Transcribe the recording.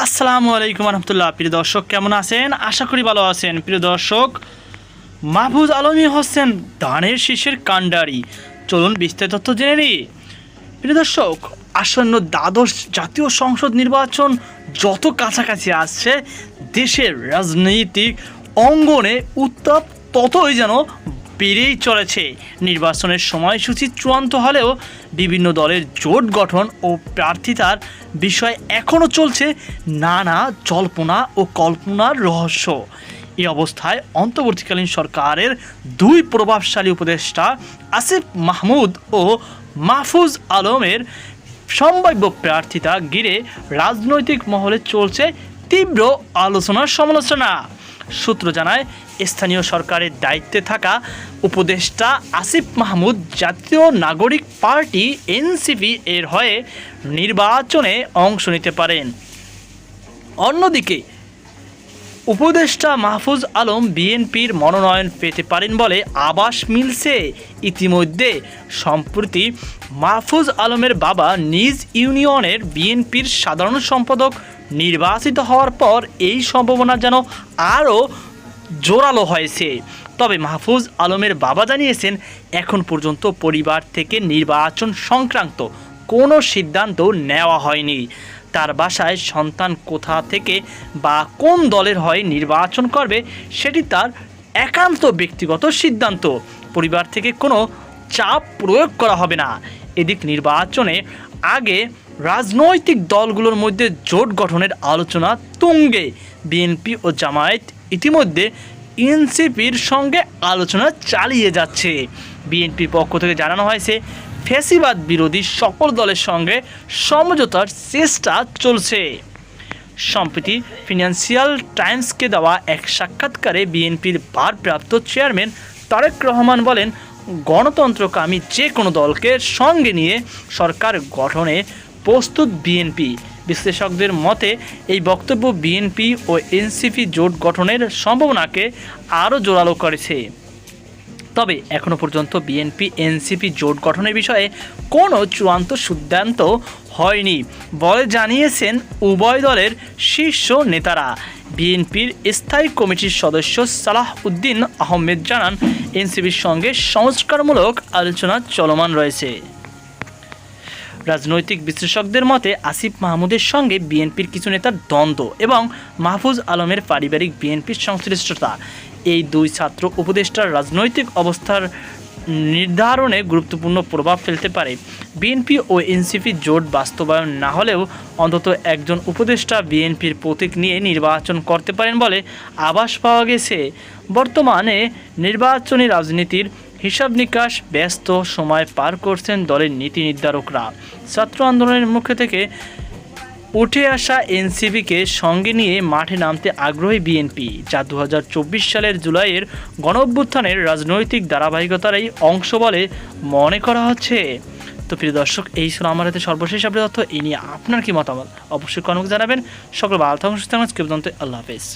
আসসালামু আলাইকুম রহমতুল্লাহ, প্রিয় দর্শক, কেমন আছেন? আশা করি ভালো আছেন। প্রিয় দর্শক, মাহফুজ আলমী হোসেন ধানের শীষের কাণ্ডারি। চলুন বিস্তারিত তথ্য জেনে নিই। প্রিয় দর্শক, আসন্ন দ্বাদশ জাতীয় সংসদ নির্বাচন যত কাছাকাছি আসছে, দেশের রাজনৈতিক অঙ্গনে উত্তাপ ততই যেন বেড়েই চলেছে। নির্বাচনের সময়সূচি চূড়ান্ত হলেও বিভিন্ন দলের জোট গঠন ও প্রার্থিতার বিষয় এখনও চলছে নানা জল্পনা ও কল্পনার রহস্য। এই অবস্থায় অন্তর্বর্তীকালীন সরকারের দুই প্রভাবশালী উপদেষ্টা আসিফ মাহমুদ ও মাহফুজ আলমের সম্ভাব্য প্রার্থিতা ঘিরে রাজনৈতিক মহলে চলছে তীব্র আলোচনার সমালোচনা সূত্র জানায়, স্থানীয় সরকারের দায়িত্বে থাকা উপদেষ্টা আসিফ মাহমুদ জাতীয় নাগরিক পার্টি এনসিপি এর হয়ে নির্বাচনে অংশ নিতে পারেন। অন্যদিকে, উপদেষ্টা মাহফুজ আলম বিএনপির মনোনয়ন পেতে পারেন বলে আবাস মিলছে। ইতিমধ্যে সম্প্রতি মাহফুজ আলমের বাবা নিজ ইউনিয়নের বিএনপির সাধারণ সম্পাদক নির্বাচিত হওয়ার পর এই সম্ভাবনা যেন আরও জোরালো হয়েছে। তবে মাহফুজ আলমের বাবা জানিয়েছেন, এখন পর্যন্ত পরিবার থেকে নির্বাচন সংক্রান্ত কোনো সিদ্ধান্ত নেওয়া হয়নি। তার বাসায় সন্তান কোথা থেকে বা কোন দলের হয় নির্বাচন করবে সেটি তার একান্ত ব্যক্তিগত সিদ্ধান্ত। পরিবার থেকে কোনো চাপ প্রয়োগ করা হবে না। এদিক নির্বাচনে আগে রাজনৈতিক দলগুলোর মধ্যে জোট গঠনের আলোচনা তুঙ্গে। বিএনপি ও জামায়াত ইতিমধ্যে এনসিপির সঙ্গে আলোচনা চালিয়ে যাচ্ছে। বিএনপির পক্ষ থেকে জানানো হয়েছে ফ্যাসিবাদ বিরোধী সকল দলের সঙ্গে সমঝোতার চেষ্টা চলছে। সম্প্রতি ফিনান্সিয়াল টাইমসকে দেওয়া এক সাক্ষাৎকারে বিএনপির ভারপ্রাপ্ত চেয়ারম্যান তারেক রহমান বলেন, গণতন্ত্রকামী যে কোনো দলকে সঙ্গে নিয়ে সরকার গঠনে প্রস্তুত বিএনপি বিশ্লেষকদের মতে, এই বক্তব্য বিএনপি ও এনসিপি জোট গঠনের সম্ভাবনাকে আরও জোরালো করেছে। তবে এখনও পর্যন্ত বিএনপি এনসিপি জোট গঠনের বিষয়ে কোনো চূড়ান্ত সিদ্ধান্ত হয়নি বলে জানিয়েছেন উভয় দলের শীর্ষ নেতারা। বিএনপির স্থায়ী কমিটির সদস্য সালাহ উদ্দিন আহমেদ জানান এনসিপির সঙ্গে সংস্কারমূলক আলোচনা চলমান রয়েছে। রাজনৈতিক বিশ্লেষকদের মতে, আসিফ মাহমুদের সঙ্গে বিএনপির কিছু নেতার দ্বন্দ্ব এবং মাহফুজ আলমের পারিবারিক বিএনপির সংশ্লিষ্টতা। এই দুই ছাত্র উপদেষ্টার রাজনৈতিক অবস্থার নির্ধারণে গুরুত্বপূর্ণ প্রভাব ফেলতে পারে। বিএনপি ও এনসিপি জোট বাস্তবায়ন না হলেও অন্তত একজন উপদেষ্টা বিএনপির প্রতীক নিয়ে নির্বাচন করতে পারেন বলে আভাস পাওয়া গেছে। বর্তমানে নির্বাচনী রাজনীতির হিসাব নিকাশ ব্যস্ত সময় পার করছেন দলের নীতি নির্ধারকরা। ছাত্র আন্দোলনের মুখে থেকে উঠে আসা এনসিবিকে সঙ্গে নিয়ে মাঠে নামতে আগ্রহী বিএনপি, যা দু হাজার চব্বিশ সালের জুলাইয়ের গণ অভ্যুত্থানের রাজনৈতিক ধারাবাহিকতারই অংশ বলে মনে করা হচ্ছে। তো প্রিয় দর্শক, এই ছিল আমার হাতে সর্বশেষ আপডেট তথ্য। এই নিয়ে আপনার কি মতামত? অবশ্যই কর্মক জানাবেন। সকল ভালো থাকুন, সুস্থ আল্লাহ হাফেজ।